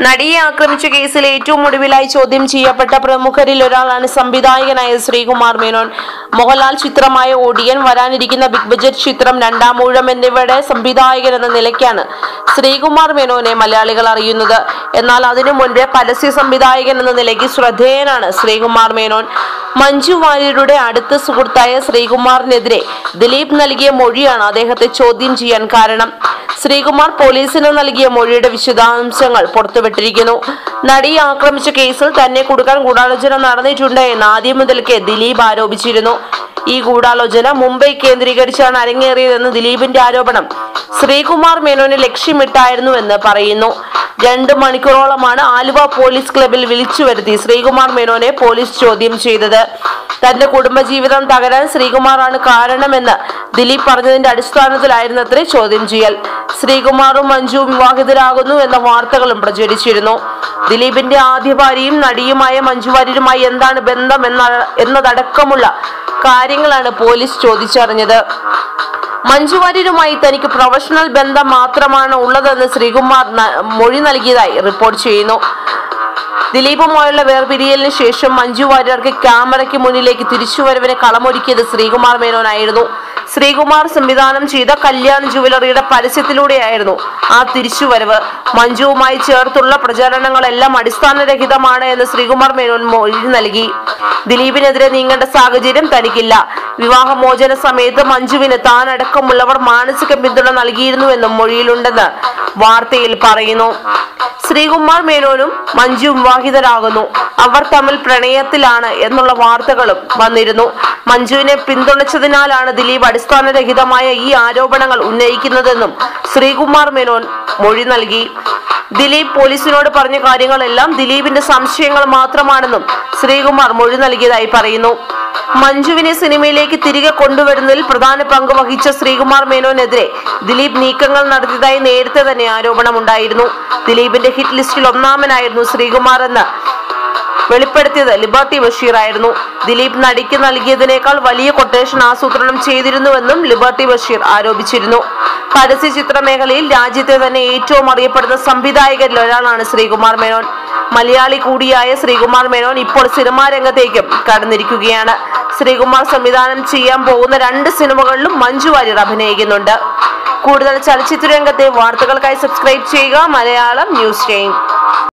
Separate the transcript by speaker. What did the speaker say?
Speaker 1: നടിയെ ആക്രമിച്ച കേസിൽ ഏറ്റവും ഒടുവിലായി ചോദ്യം ചെയ്യപ്പെട്ട പ്രമുഖരിൽ ഒരാളാണ് സംവിധായകനായ ശ്രീകുമാർ മേനോൻ. മോഹൻലാൽ ചിത്രമായ ഓടിയൻ വരാനിരിക്കുന്ന ബിഗ് ബജറ്റ് ചിത്രം രണ്ടാം ഊഴം എന്നിവയുടെ സംവിധായകൻ എന്ന നിലയ്ക്കാണ് ശ്രീകുമാർ മേനോനെ മലയാളികൾ അറിയുന്നത്. എന്നാൽ അതിനു മുൻപേ പരസ്യ സംവിധായകൻ എന്ന നിലയ്ക്ക് ശ്രദ്ധേയനാണ് ശ്രീകുമാർ മേനോൻ. മഞ്ജു വാര്യരുടെ അടുത്ത സുഹൃത്തായ ശ്രീകുമാറിനെതിരെ ദിലീപ് നൽകിയ മൊഴിയാണ് അദ്ദേഹത്തെ ചോദ്യം ചെയ്യാൻ കാരണം. ശ്രീകുമാർ പോലീസിന് നൽകിയ മൊഴിയുടെ വിശദാംശങ്ങൾ പുറത്തുവിട്ടിരിക്കുന്നു. നടിയെ ആക്രമിച്ച കേസിൽ തന്നെ കൊടുക്കാൻ ഗൂഢാലോചന നടന്നിട്ടുണ്ട് എന്ന് ആദ്യം മുതൽക്കേ ദിലീപ് ആരോപിച്ചിരുന്നു. ഈ ഗൂഢാലോചന മുംബൈ കേന്ദ്രീകരിച്ചാണ് അരങ്ങേറിയതെന്ന് ദിലീപിന്റെ ആരോപണം. ശ്രീകുമാർ മേനോനെ ലക്ഷ്യമിട്ടായിരുന്നു എന്ന് പറയുന്നു. രണ്ട് മണിക്കൂറോളമാണ് ആലുവ പോലീസ് ക്ലബിൽ വിളിച്ചു വരുത്തി ശ്രീകുമാർ മേനോനെ പോലീസ് ചോദ്യം ചെയ്തത്. തന്റെ കുടുംബജീവിതം തകരാൻ ശ്രീകുമാറാണ് കാരണമെന്ന് ദിലീപ് പറഞ്ഞതിന്റെ അടിസ്ഥാനത്തിലായിരുന്നു അത്രേ ചോദ്യം ചെയ്യൽ. ശ്രീകുമാറും മഞ്ജുവും വിവാഹിതരാകുന്നു എന്ന വാർത്തകളും പ്രചരിച്ചിരുന്നു. ദിലീപിന്റെ ആദ്യ ഭാര്യയും നടിയുമായ മഞ്ജു വാര്യരുമായി എന്താണ് ബന്ധം എന്ന എന്നതടക്കമുള്ള കാര്യങ്ങളാണ് പോലീസ് ചോദിച്ചറിഞ്ഞത്. മഞ്ജു വാര്യരുമായി തനിക്ക് പ്രൊഫഷണൽ ബന്ധം മാത്രമാണ് ഉള്ളതെന്ന് ശ്രീകുമാർ മൊഴി നൽകിയതായി റിപ്പോർട്ട് ചെയ്യുന്നു. ദിലീപുമായുള്ള വേർപിരിയലിന് ശേഷം മഞ്ജു വാര്യർക്ക് ക്യാമറയ്ക്ക് മുന്നിലേക്ക് തിരിച്ചുവരവിനെ കളമൊരുക്കിയത് ശ്രീകുമാർ മേനോനായിരുന്നു. ശ്രീകുമാർ സംവിധാനം ചെയ്ത കല്യാൺ ജുവലറിയുടെ പരസ്യത്തിലൂടെയായിരുന്നു ആ തിരിച്ചുവരവ്. മഞ്ജുവുമായി ചേർത്തുള്ള പ്രചാരണങ്ങളെല്ലാം അടിസ്ഥാനരഹിതമാണ് എന്ന് ശ്രീകുമാർ മേനോൻ മൊഴി നൽകി. ദിലീപിനെതിരെ നീങ്ങേണ്ട സാഹചര്യം തനിക്കില്ല. വിവാഹമോചന സമയത്ത് മഞ്ജുവിന് താൻ അടക്കമുള്ളവർ മാനസിക പിന്തുണ നൽകിയിരുന്നുവെന്നും മൊഴിയിലുണ്ടെന്ന് വാർത്തയിൽ പറയുന്നു. ശ്രീകുമാർ മേനോനും മഞ്ജു വിവാഹിതരാകുന്നു. അവർ തമ്മിൽ പ്രണയത്തിലാണ് എന്നുള്ള വാർത്തകളും വന്നിരുന്നു. മഞ്ജുവിനെ പിന്തുണച്ചതിനാലാണ് ദിലീപ് അടിസ്ഥാനരഹിതമായ ഈ ആരോപണങ്ങൾ ഉന്നയിക്കുന്നതെന്നും ശ്രീകുമാർ മേനോൻ മൊഴി നൽകി. ദിലീപ് പോലീസിനോട് പറഞ്ഞ കാര്യങ്ങളെല്ലാം ദിലീപിന്റെ സംശയങ്ങൾ മാത്രമാണെന്നും ശ്രീകുമാർ മൊഴി നൽകിയതായി പറയുന്നു. മഞ്ജുവിനെ സിനിമയിലേക്ക് തിരികെ കൊണ്ടുവരുന്നതിൽ പ്രധാന പങ്ക് വഹിച്ച ശ്രീകുമാർ മേനോനെതിരെ ദിലീപ് നീക്കങ്ങൾ നടത്തിയതായി നേരത്തെ തന്നെ ആരോപണമുണ്ടായിരുന്നു. ദിലീപിന്റെ ഹിറ്റ് ലിസ്റ്റിൽ ഒന്നാമനായിരുന്നു ശ്രീകുമാർ എന്ന് വെളിപ്പെടുത്തിയത് ലിബർട്ടി ബഷീർ ആയിരുന്നു ദിലീപ് നടിക്ക് നൽകിയതിനേക്കാൾ വലിയ കൊട്ടേഷൻ ആസൂത്രണം ചെയ്തിരുന്നുവെന്നും ലിബർട്ടി ബഷീർ ആരോപിച്ചിരുന്നു. പരസ്യ ചിത്ര മേഖലയിൽ രാജ്യത്തെ തന്നെ ഏറ്റവും അറിയപ്പെടുന്ന സംവിധായകരിൽ ഒരാളാണ് ശ്രീകുമാർ മേനോൻ. മലയാളി കൂടിയായ ശ്രീകുമാർ മേനോൻ ഇപ്പോൾ സിനിമാ രംഗത്തേക്കും കടന്നിരിക്കുകയാണ്. ശ്രീകുമാർ സംവിധാനം ചെയ്യാൻ പോകുന്ന രണ്ട് സിനിമകളിലും മഞ്ജു വാര്യർ അഭിനയിക്കുന്നുണ്ട്. കൂടുതൽ ചലച്ചിത്ര രംഗത്തെ വാർത്തകൾക്കായി സബ്സ്ക്രൈബ് ചെയ്യുക മലയാളം ന്യൂസ് ടൈം.